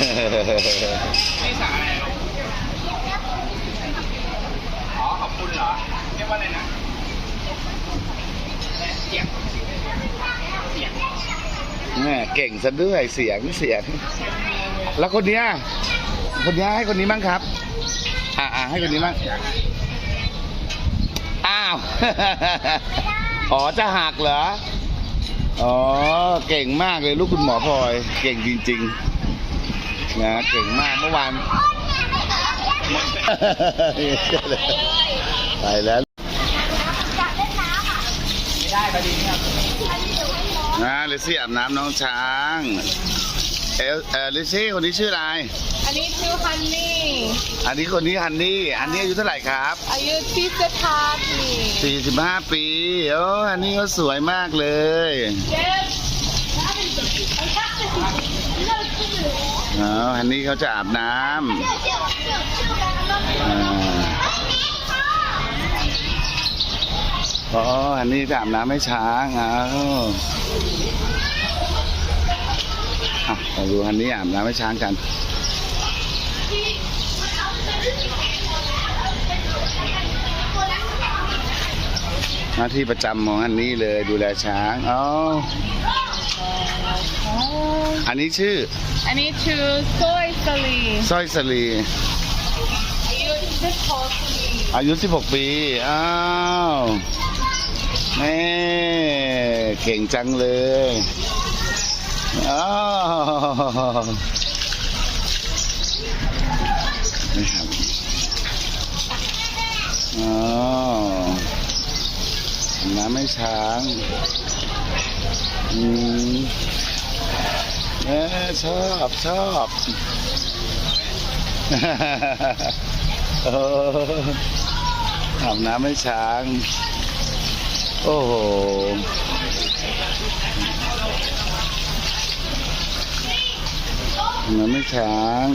นี่สั่งอะไรลูกอ๋อขอบคุณเหรอเรียกว่าอะไรนะเสียงเสียงแม่เก่งซะด้วยเสียงเสียง แล้วคนเนี้ยคนเนี้ยให้คนนี้บ้งครับ อ่าให้คนนี้บ้งอ้าวอ๋อจะหักเหรอ อ๋อ เก่งมากเลยลูกคุณหมอพลอย เก่งจริง ๆ นะเก่งมากเมื่อวานไปแล้วไม่ได้พอดีครับนะลิซี่อาบน้ำน้องช้างเอลเออลิซี่คนนี้ชื่ออะไร อันนี้ชื่อฮันนี่ อันนี้คนนี้ฮันนี่ อันนี้อายุเท่าไหร่ครับ อายุที่สิบห้าปี45ปี โอ้อันนี้ก็สวยมากเลย อ๋ออันนี้เขาจะอาบน้ำอ่าอ๋ออันนี้จะอาบน้ำให้ช้างอ้าวอะมาดูอันนี้อาบน้ำให้ช้างกันหน้าที่ประจำของอันนี้เลยดูแลช้างอ๋อ อันนี้ชื่อ อันนี้ชื่อซอยสลีสร้อยสลีอายุสิบหกปีอายุ 16 ปี อ้าวแม่เก่งจังเลย อ้าวนี่ครับอ๋อน้ำไม่ช้างอืม เออชอบชอบเอออาบน้ำให้ช้าง โอ้โหอาบน้ำให้ช้าง